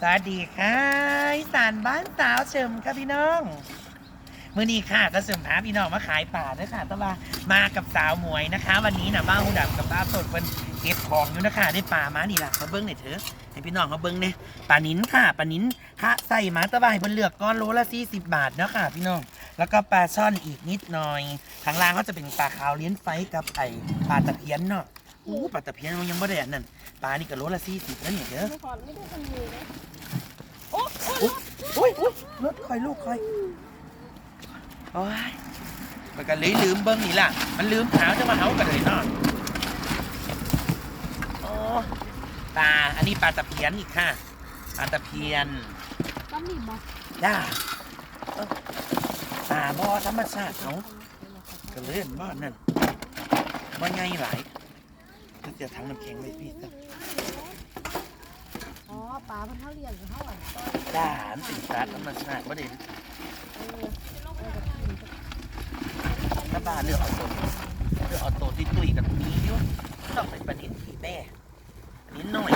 สวัสดีค่ะอีสานบ้านสาวเฉิมค่ะพี่น้องมื่อนี้ค่ะก็เสริมพาพี่น้องมาขายป่าด้วยค่ะต่ว่ามากับสาวหมวยนะคะ วันนี้นะบ้าหูดำกับบ้าสดเป็นเก็บของอยู่นะคะได้ป่ามานี่ล่ะมาเบิ้งหน่อยเถอะให้พี่น้องเขาเบิ้งเนี่ยปลานิ้นค่ะปลานิ้นคะใส่มาตะบายบนเลือกก้อนโลละสี่สิบบาทเนาะค่ะ พี่น้องแล้วก็ปลาช่อนอีกนิดหน่อยข้างล่างก็จะเป็นปลาขาวเลี้ยนไฟกับไอปลาตะเพียนเนาะ อู้ปลาตะเพียนมันยังไม่ได้อันนั้นปลานี่ก็โลละสี่สิบแล้วเนี่ยเด้อเมื่อก่อนไม่ได้คนมือนะโอ้ยโอ้ยรถคอยลูกคอยโอ้ยมันก็เลยลืมเบิ้งนี่ล่ะ มันลืมหาจะมาเอากันเลยเนาะโอ้ปลาอันนี้ปลาตะเพียนอีกค่ะปลาตะเพียนต้องมีมั้ยย่าเอ้าปลาบ่อธรรมชาติเขาก็เลยเห็นบ่อนั่นบ่ไงหลาย ก็จะทั้งน้ำแข็งไว้พี่ซะอ๋อปลามันเท่าเรียนกับเท่าไหร่จ้ามันเป็นปลาธรรมชาติบ่ได้เออเออกับกินกับถ้าปลาเลือกเอาตัวเลือกเอาตัวที่ตุยกับมีอยู่ต้องเป็นปลานินผีแม่ปลานินหน่อย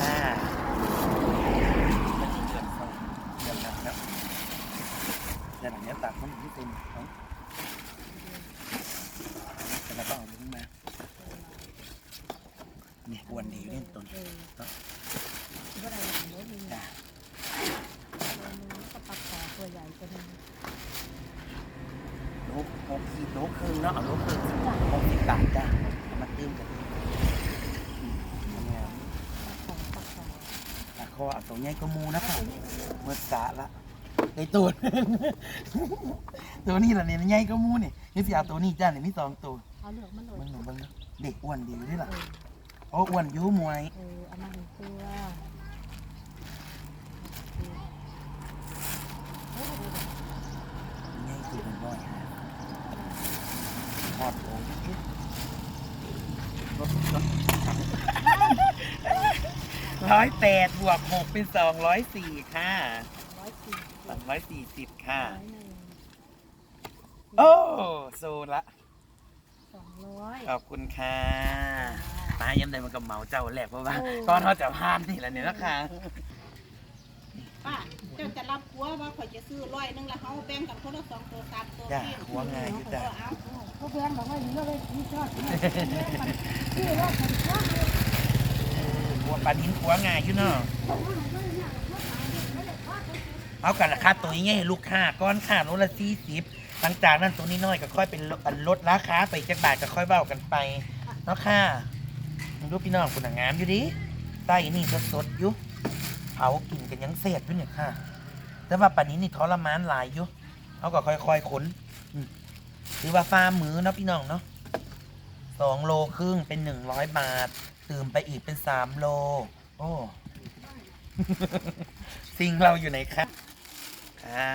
อ่ามันจะเกินสองเดือนแล้วครับแต่หลังเนี้ยตัดมันที่เต็มเนาะแต่เราต้องเอาลิ้นมาเนี่ยอ้วนดีอยู่เล่นตัวนี้ เออก็ได้หลังรถมี จ้า ก็ปลาขอตัวใหญ่ตัวนึง โลหกสิบโลครึ่งเนาะเอาโลครึ่งหกสิบบาทจ้าเอามาตื้มกันอืมงามของปลาขอปลาคอเอาตัวใหญ่ก็มูนะคะเมื่อสาละในตัวตัวนี้แหละเนี่ยใหญ่ก็มูนี่นี่สิเอาตัวนี้จ้าเนี่ยมีสองตัวเอาเหลือกมันหน่อยเบิ่งหนูเบิ่งเด้อเด็กอ้วนดีนี่เอล่ะอโอ้อ้วนอยูมวย เออเอามาหนึ่งตัว ใหญ่คือเป็นร้อยฮะ ทอดโอ้ยรถรถร้อยแปดบวกหกเป็นสองร้อยสี่ค่ะร้อยสี่สองร้อยสี่สิบค่ะ ร้อยหนึ่งโอ้โซละ สองร้อย ขอบคุณค่ะมาย้ำใดมันก็เหมาเจ้าแหลกเพราะว่าโอ้ตอนเขาจะพานนี่แหละเนี่ยนะคะป้าเจ้าจะรับผัวว่าข่อยจะซื้อร้อยหนึงแล้วเขาแบ่งกันคนละสองตัวสามตัวจ้าพี่หัวง่ายอยู่จ้าเอาเขา แพงบอกว่าเลือกเลยนี่ชอบชื่อว่าคนชอบหัวปลานิ้นหัวง่ายอยู่เนาะเอากันราคาตัวนี้ไงให้ลูกค้าก้อนค่าโลละสี่สิบหลังจากนั้นตัวนี้น้อยก็ค่อยเป็นลดราคาไปจากบาทก็ค่อยเบ้ากันไปเนาะค่ะดูพี่น้องคุณงามอยู่ดิไส้นี่สดๆอยู่เผากินกันยังเศษอยู่เนี่ยค่ะแต่ว่าปลานี้นี่ทรมานหลายอยู่เขาก็ค่อยๆขน อืมถือว่าฟาร์มมือเนาะพี่น้องเนาะสองโลครึ่งเป็นหนึ่งร้อยบาท ตื่มไปอีกเป็นสามโล โอ้สิ่งเราอยู่ไหนครับอ่า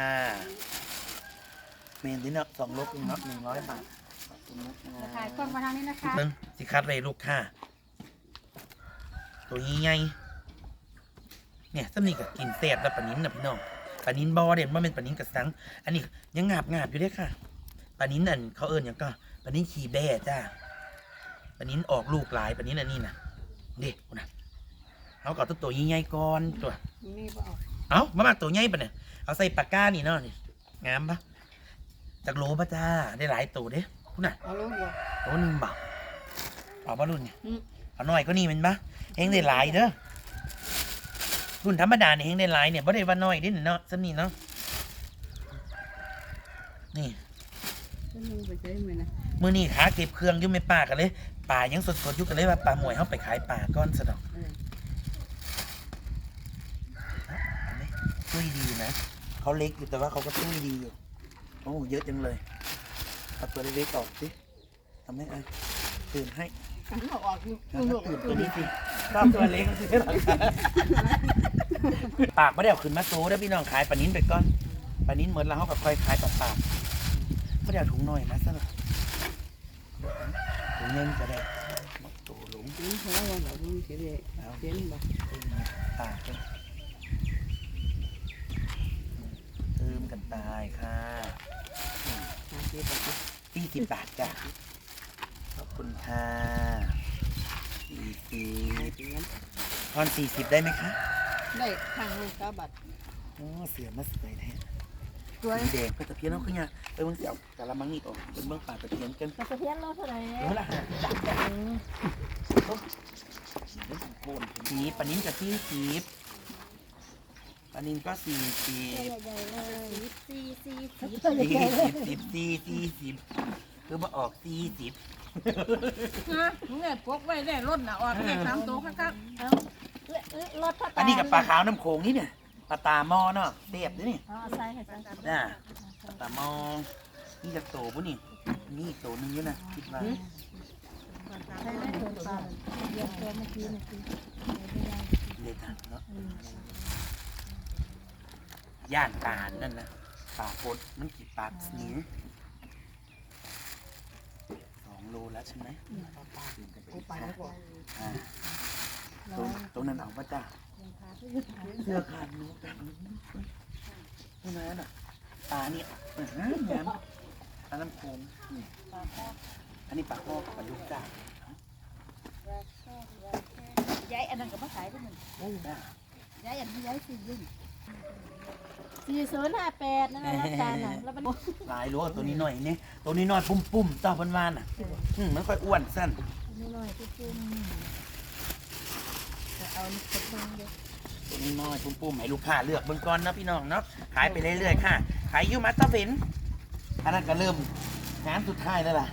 เมนที่เนาะสองโลครึ่งเนาะหนึ่งร้อยบาทขอบคุณนะขายกล้องมาทางนี้นะคะเบิ้งสิคัดเลยลูกค่ะ ตัวนี้ไงเนี่ยสำนีกับกินเศษแล้วปลานิ้นนะพี่น้องปลานิ้นบอเด่นว่าเป็นปลานิ้นกับสัง อันนี้ยังงาบงาบอยู่เด้อค่ะ ปลานิ้นนั่นเขาเอิญยังก็ปลานิ้นขี่แบ่จ้าปลานิ้นออกลูกหลายปลานิ้นอันนี้นะเด็กนะเอาก่อนตัวตัวใหญ่ๆก่อนตัวนี่บอกเอามามาตัวใหญ่ปะเนี่ยเอาใส่ปากกานี่เนาะนี่งามปะจากโลปะจ้าได้หลายตัวเด้พูดน่ะเอาลูกบอกโลหนึ่งบาทเอาปะรุ่นเนี่ยอืมเอาหน่อยก็นี่เป็นปะเฮงได้หลายเด้อรุ่นธรรมดาเนี่ยเฮงได้หลายเนี่ยบ่ได้ว่าน้อยเด้เนาะสำนี่เนาะนี่ก็ มึงไปเจอไหมนะมื้อนี้ขาเก็บเครื่องอยู่ไม่ป่ากันเลยป่ายังสดๆอยู่กันเลยว่าป่าหมวยเฮาไปขายป่าก้อนสะดอกเอออันนี้ตุ้ยดีนะเขาเล็กอยู่แต่ว่าเขาก็ตุ้ยดีอยู่โอ้เยอะจังเลยเอาตัวเล็กๆออกสิทำให้ไอ้ตื่นให้เอาออกอยู่แล้วก็ตื่นตัวนี้สิชอบตัวเล็กสิหรอคะปากไม่ได้เอาขึ้นมาโซ่ได้อพี่น้องขายปลานิ้นไปก่อนปลานิ้นเหมือนแล้วเขาก็ค่อยขายปาปาก ไม่ได้เอาถุงน้อยมาซะหรอกถุงเงินก็ได้ตัวหลงนี่เขาว่าแบบมึงเสียเลยเอาเสียนบอกตากกันเติมกันตายค่ะหาเสียบอกสี่สิบบาทจ้ะขอบคุณค่ะทอนสี่สิบได้ไหมคะ ได้ทางลูกกาบัตรโอ้เสือมาสวยแท้ สวยสีแดงไปตะเพียนเอาขึ้นเนี่ยไปเบิ่งสิเอากะละมังนี่ออกเป็นเบิ่งป่าตะเพียนกันกระเทียมโลเท่าไหร่เออละหาดักจังโคนสีปลานิ้นกับสี่สิบปลานิ้นก็สี่สิบใหญ่ๆเลยสี่สี่สิบสี่สิบสิบสี่สี่สิบคือมาออกสี่สิบฮะเนี่ยพกไว้ได้รถน่ะออกแค่สามตัวข้างเอารถพัตอันนี้กับปลาขาวน้ำโขงนี่เนี่ย ปลาตาหม้อเนาะเสียบด้วยนี่อ๋อใส่ให้ใส่น่ะปลาตาหม้อนี่จากโตปุ่นี่นี่อีกโตหนึงอยู่นะคิดว่าใส่ได้ถึงปลาเดี๋ยวตัวเมื่อกี้เมื่อกี้เด็ดอะเนาะย่านตาลนั่นนะปลาพดมันกี่ปลาหนีสองโลแล้วใช่ไหมอ่าตรงตรงนั้นเอาปะจ้า เสื้อขาดหนูแบบนี้นี่นะน่ะปลาเนี่ยอื้อหือแหนมปลาน้ำโขงนี่อันนี้ปลาข้อกปลาลูกจ้ายายอันนั้นก็มาขายด้วยมันยายอันนี้ยายสี่ยุ่งสี่ศูนย์ห้าแปดนั่นแหละรับจานน่ะแล้วมันหลายโลตัวนี้หน่อยเนี่ยตัวนี้น้อยปุ่มปุ่มๆต่อพันวานอะมันค่อยอ้วนสั้นนี่หน่อยที่จุ่ม เอากระเทียมเยน้อยปุ่มปุ่มๆให้ลูกค้าเลือกเบิ่งก่อนเนาะพี่น้องเนาะขายไปเรื่อยๆค่ะ ขายอยูมาสเตอร์เฟนอันนั้นก็เริ่มงานสุดท้ายแล้วล่ะ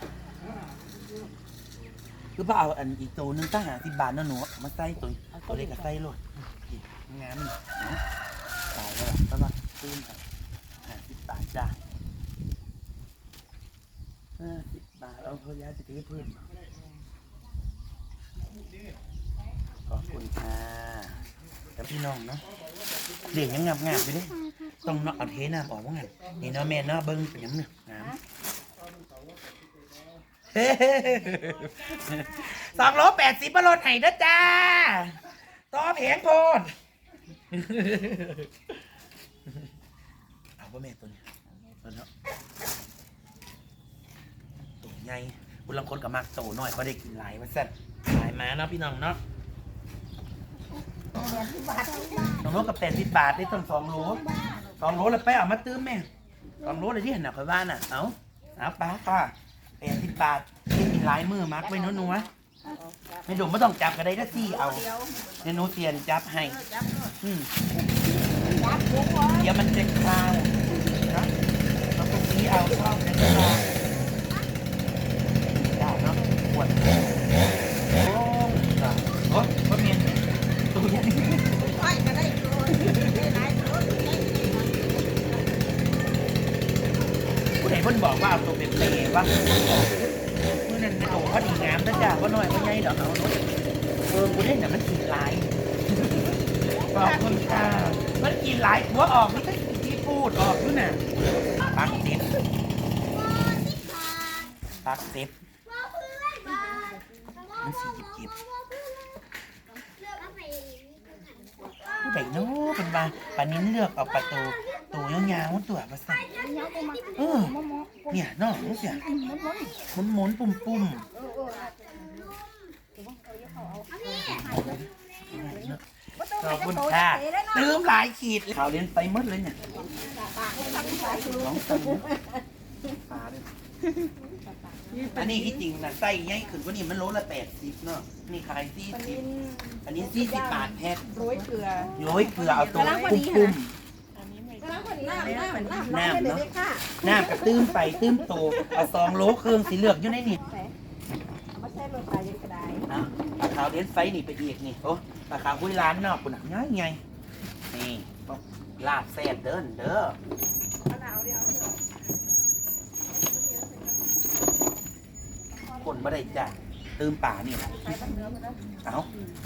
คือว่าเอาอันอีกตัวหนึงตั้งหาสิบบาทเนาะหนูมาใส่ตัวตัวเล็กก็ใส่โลดนี่งานนี่เนาะตายแล้วล่ะเพราะว่าตื้นครับห้าสิบบาทจ้าห้าสิบบาทเอาเขายายไปถือเพื่อน ขอบคุณค่ะแล้วพี่น้องเนาะเด็กยังงับงาบไปเลยต้องเนาะเอาเทน้ำออกว่างั้นนี่เนาะแม่เนาะเบิ้งเป็นยังเนาะงสองโลแปดสิบบาทไห้เด้จ้าต่อแผงโพดเอาป่ะแม่ตัวนี้ตัวเนาะตัวใหญ่บุญลังคนกับมักโตหน่อยเขาได้กินหลายมาสั่นหลายมาเนาะพี่น้องเนาะ สองโลกับแปดสิบบาทได้ตั้งสองโลสองโลแล้วไปเอามาตื้มแม่สองโลเลยที่เห็นหนักคอยบ้าน่ะ เอาเอาป้าค่ะแปดสิบบาทที่มีหลายมือมักไว้นัวๆไม่ดุไม่ต้องจับก็ได้ถ้าซี่เอาเนหนูเตียนจับให้อืมเดี๋ยวมันจะคลาวนะเราตรงนี้เอาชอบนะคลาวได้เนาะปวดโอ้จ้ะโอ้ก็เมียนตัวใหญ่ ๆค่อยก็ได้ตัวได้หลายตัวได้ ผู้ใดเพิ่นบอก ว่าเอาตัวเป็นเปย์ว่าเมื่อนั้นโตเขาดีงามนะจ้ะว่าน้อยว่าใหญ่ดอกเอาเนาะเออกูได้น่ะมันกินหลายขอบคุณค่ะมันกินหลายหัวออกนี่ก็ที่พูดออกด้วยน่ะปักติดปักติดมันสีหยิบผู้ใดเนาะเป็นว่าปานิ้นเลือกเอาประตู ตัวยาวๆตัวมาใส่เออเนี่ยเนาะรู้เสียหมุนหมุนๆปุ่มปุ่มขอบคุณค่ะลืมหลายขีดข่าวเรียนไปหมดเลยเนี่ยสองตันปลาด้วยอันนี้ที่จริงนะไส้ใหญ่ขึ้นกว่านี้มันโลละแปดสิบเนาะนี่ขายสี่สิบอันนี้สี่สิบบาทแพ็คโรยเกลือโย้ยเกลือเอาตัวปุ้มปุ้ม น้ำน้ำน้ำน้ำเนาะน้ำกระตื้มไปตื้มโตเอาซองโลเครื่องสีเหลืองอยู่ในนี่ไม่ใช่รถไฟยังกระไดนะปลาขาวเลี้ยนไฟนี่ไปอีกนี่โอ้ปลาขาวคุยร้านนอกปุ่นอะง่ายไงนี่ลาบแซ่บเดินเด้อคนไม่ได้จ้ะตื้มป่านี่แหละเอา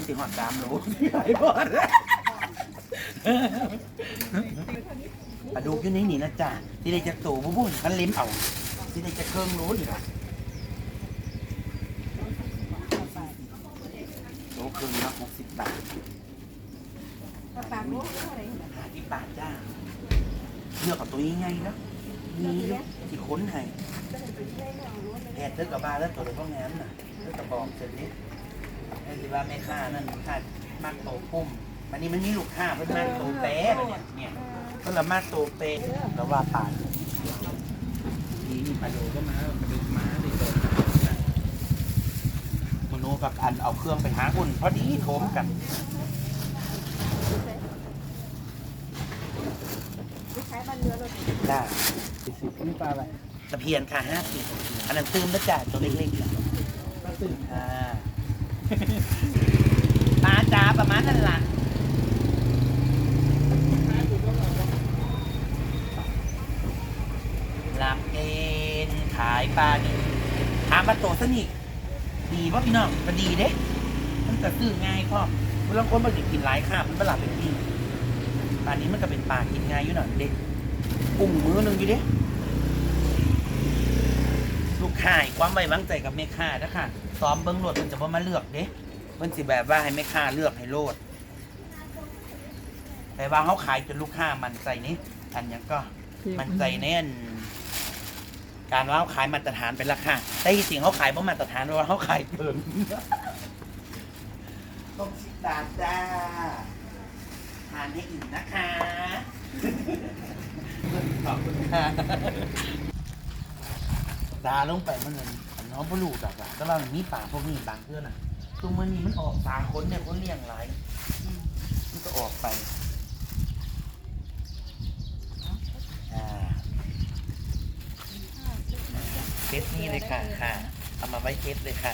สิหอดสามโลที่ไหนบ่อน ปลาดุกอยู่ในนี่นะจ้ะที่ได้จะโตบุบุ่นคันเล็มเอาที่ได้จะเครื่องรู้อยู่นะโลครึ่งละหกสิบบาทปากรู้อะไรหาที่บาทจ้าเลือกกับตัวนี้ไงนะมีอยู่ที่ค้นให้แอดเลือกกับบาร์แล้วตัวเล็กก็งามน่ะเลือกกระบอกเสร็จนี้ไอ้ที่ว่าแม่ค้านั่นค่ามากโตปุ่มวันนี้มันมีลูกค้าเพิ่นมากโตเป๊ะเนี่ยเนี่ย เพิ่นละมากโตเป๊ะแล้วว่าป่านนี่มีปลาโดก็มาปลาดุกมาในตัวมโนกับอันเอาเครื่องไปหาอุ่นพอดีโถมกันไปขายบ้านเรือรถได้สิบนี่ปลาอะไรตะเพียนค่ะห้าสิบอันนั้นตื้มนะจ๊ะตัวเล็กๆจ้ะปลาตื่นอ่าปลาจ้าประมาณนั้นละ รับเองขายปลาดีถามมาโตสนิทดีป่ะพี่น้องมันดีเด้มันก็ซื้อง่ายพ่อเวลาคนมากินกินหลายข้ามมันประหลาดเป็นดีปลานี้มันก็เป็นปลากินง่ายอยู่หน่อยเด็กกุ้งมือหนึ่งอยู่เด้ลูกค้าให้ความไว้วางใจกับแม่ค้านะค่ะซ้อมเบิ้งโหลดมันจะบ่มาเลือกเด้มันสิแบบว่าให้แม่ค้าเลือกให้โลด แต่ว่าเขาขายจนลูกค้ามันใจนี่อันยังก็มันใจแน่น การว่าเขาขายมาตรฐานเป็นราคาแต่จริงๆเขาขายเพราะมาตรฐานเพราะว่าเขาขายเกินต้องสิบบาทจ้าทานให้อิ่มนะคะขอบคุณค่ะตาลงไปมันเหมือนน้องปลูกอะจ้ะแต่ว่ามันมีป่าพวกนี้บางเพื่อนอะตรงมันนี่มันออกสามคนเนี่ยคนเลี้ยงหลายมันก็ออกไปอ่า เทปนี้เลยค่ะค่ะ เอามาไว้เทปเลยค่ะ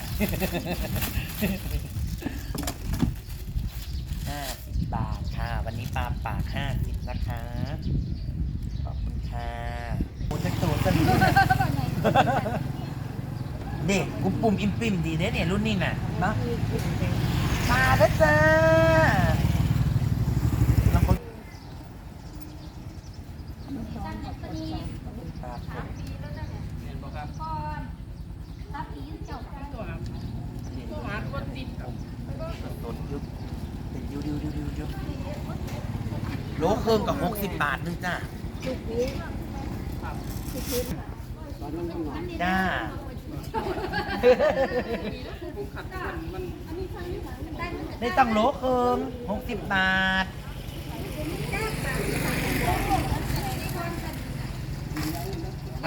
ห้าสิบบาทค่ะ วันนี้ปลาปากห้าสิบนะคะ ขอบคุณค่ะโอ้จะโตจะดีเด็กกุมปุ่มอิมปิมดีเด้เนี่ยรุ่นนี้น่ะเนาะมาแล้วจ้าแล้วคนครับผม โดนยุบเป็นยู ดิวดิวดิวดิวโลเครื่องกับหกสิบบาทนึงจ้าทุกนี้ทุกนี้ตอนนั้นข้างหลังจ้าได้ต้องโลเครื่องหกสิบบาท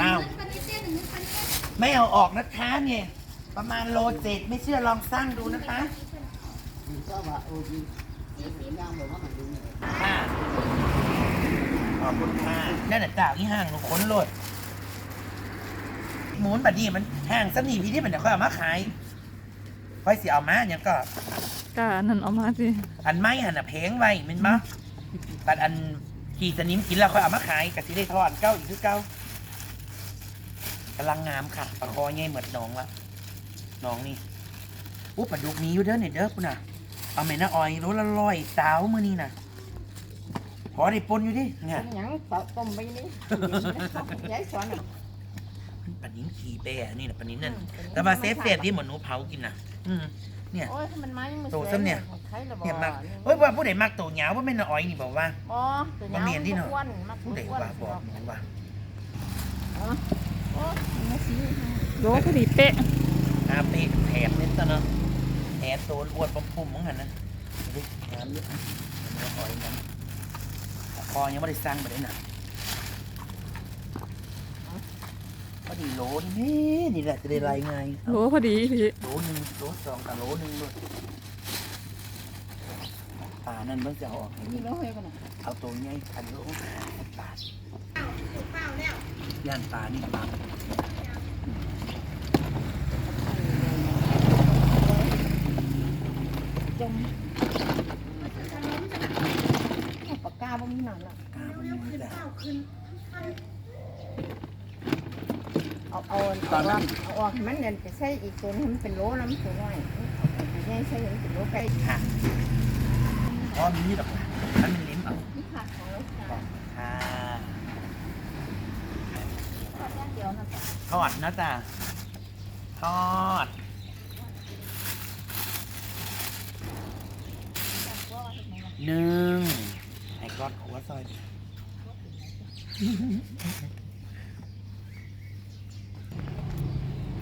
อ้าวไม่เอาออกนะคะเนี่ย ประมาณโลเจ็ดไม่เชื่อลองสร้างดูนะคะ ห้างแบบว่ามันดูเนี่ยค่ะขอบคุณค่ะนั่นแหละจ่าที่ห้างหนูค้นโลดหมูนบัดนี้มันห้างสนีพี่ที่มันเดี๋ยวค่อยเอามาขายค่อยสิเอามาเนี่ยก็กานั่นเอามาสิอันไม้หันอะเพงไว้แมันมั้ตัดอันขี่สนิมกินแล้วค่อยเอามาขายกะสิได้ทอดเก้าอีกคือเก้ากำลังงามค่ะปลาคอใหญ่เหมือนน้องละน้องนี่อู้ปลาดุกมีอยู่เด้อเนี่ยเด้อปุ่นน่ะ เอาแม่น้าออยโลละร้อยสาวมื้อนี้น่ะพอได้ปนอยู่ดิเนี่ย เป็นหยังเปาต้มไปนี่ยายสอนอะปลานิ้นขี่แปะนี่นะปลานิ้นนั่น แต่ว่าเซฟเซฟที่เหมือนหนูเผากินน่ะ อืม เนี่ย โอ้ยมันไม้ยังไม่โตซ้ำเนี่ย ใครละบ่เนี่ยมากเฮ้ยว่าผู้ใดมักโตเหงาว่าแม่นอ้อยนี่บอกว่า อ๋อตัวบ่เมียนที่เนาะอ้วนมักผู้ใดอ้วนว่าบอกหนูว่า โอ้ยมันสีโลพอดีเป๊ะอาเปะแถบนี่ตะเนาะ แถบโตนอวดปั๊มปุ่มมั้งหันนะดูดิงามเยอะเนื้ออ้อยนั้นคอยังไม่ได้สร้างไปเลยน่ะพอดีโหลนี่นี่แหละจะได้รายงานโลพอดีพี่โหลหนึ่งโหลสองกับโหลหนึ่งด้วยป่านั่นเพิ่งจะเอาออกให้มีนี่น้อยกันนะเอาตัวใหญ่พันโลปลาเปล่าแล้วย่างปลานี่ปลา จมปากกาบ่มีหนังละปลาพวกนี้จ้ะเอาเอาเอาออกเอาออกให้มันเนี่ยจะใส่อีกตัวนึงมันเป็นโลน้ำตัวน้อยเอาไปให้ใส่ให้มันเป็นโลไก่ค่ะอ๋อมีดอกนะมันเป็นลิ้มเอานี่ค่ะของลูกขค้าอบคุณค่ะทอดอย่างเดียวนะจ๊ะทอดนะจ๊ะทอด หนึ่งไอ้ก้อนหัวซอยดิ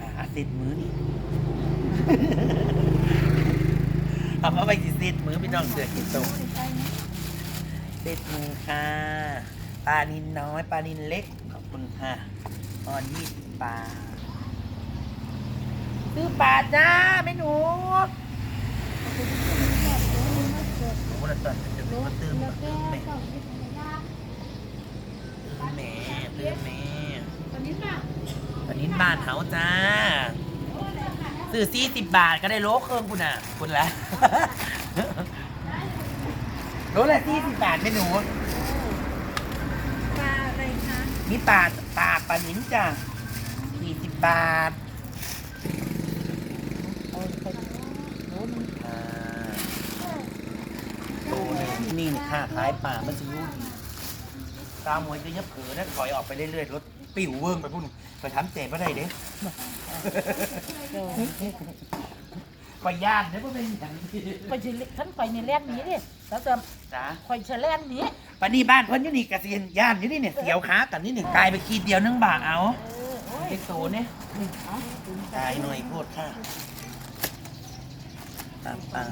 อาติดมือนี่เอามาไปสิเซตมือพี่น้องเสือกินตรงเซตมือค่ะปลานินน้อยปลานินเล็กขอบคุณค่ะออนยี่สิบบาซื้อปลาจ้าไม่หนู ละตอนจะตื่นมาตื่นมาตื่นแม่ตื่นแม่ตื่นแม่ตอนนี้ป่ะตอนนี้บ้านเฮาจ้าซื้อสี่สิบบาทก็ได้โลเครื่องคุณอะ คุณละโลละสี่สิบบาทไม่หนูปลาอะไรคะมีปลาปลาปลาหินจ้ะสี่สิบบาท เอาไปโลนึง อ่าโตเลย นี่ค่าขายปลามันจะรู้ดีตามวยจะยับเผลอนะถอยออกไปเรื่อยๆรถปิวเวิ้งไปพุ่นไปทำเจ็บอะไรเด้เดี๋ยวไปญาติเด้อบ่เป็นอย่างนี้ไปสิขันไปในแล่นหนี้ดิแล้วจะจ้าคอยจะแล่นหนี้ปานนี้บ้านเพิ่นอยู่นี่กะเซียนย่านอยู่นี่เนี่ยเสียวขากันนี่เนี่ยกลายไปขีดเดียวนึงบาทเอาไอ้โตเนี่ยตายหน่อยโคตรค่ะตามปลา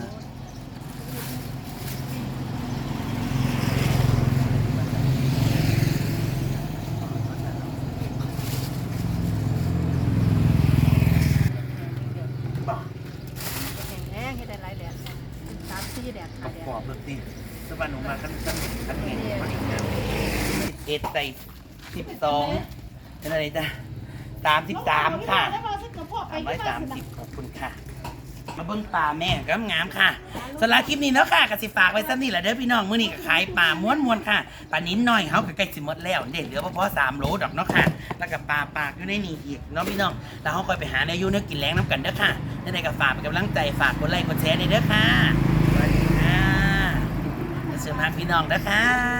บอก แห้งให้ได้หลายแดดสามสี่แดด ป ห้า ระ แดด กอบดนตรี สบันออกมาขั้นขั้นขั้นเห็นมาอีกนะเอ็ดใส่สิบสองเป็นอะไรจ้ะสามสิบสามค่ะแล้วมาสักกระเพาะไปสามร้อยสามสิบขอบคุณค่ะ มาเบิ้งปลาแม่ก็งามค่ะสำหรับคลิปนี้เนาะค่ะกับสิฝากไว้สักนี่แหละเด้อพี่น้องมื้อนี้ก็ขายปลาม้วนมวนค่ะปลานิ้นน้อยเขาก็ใกล้สิหมดแล้วเด็ดเหลือเพราะสามโลดอกเนาะค่ะ แล้วก็ปลาปากอยู่ในนี่อีกเนาะพี่น้องแล้วเขาคอยไปหาในอยูเนื้อกินแรงน้ำกันเด้อค่ะยังไงก็ฝากเป็นกำลังใจฝากกดไลค์กดแชร์ในเด้อค่ะ สวัสดีค่ะเสริมาพี่น้องนะคะ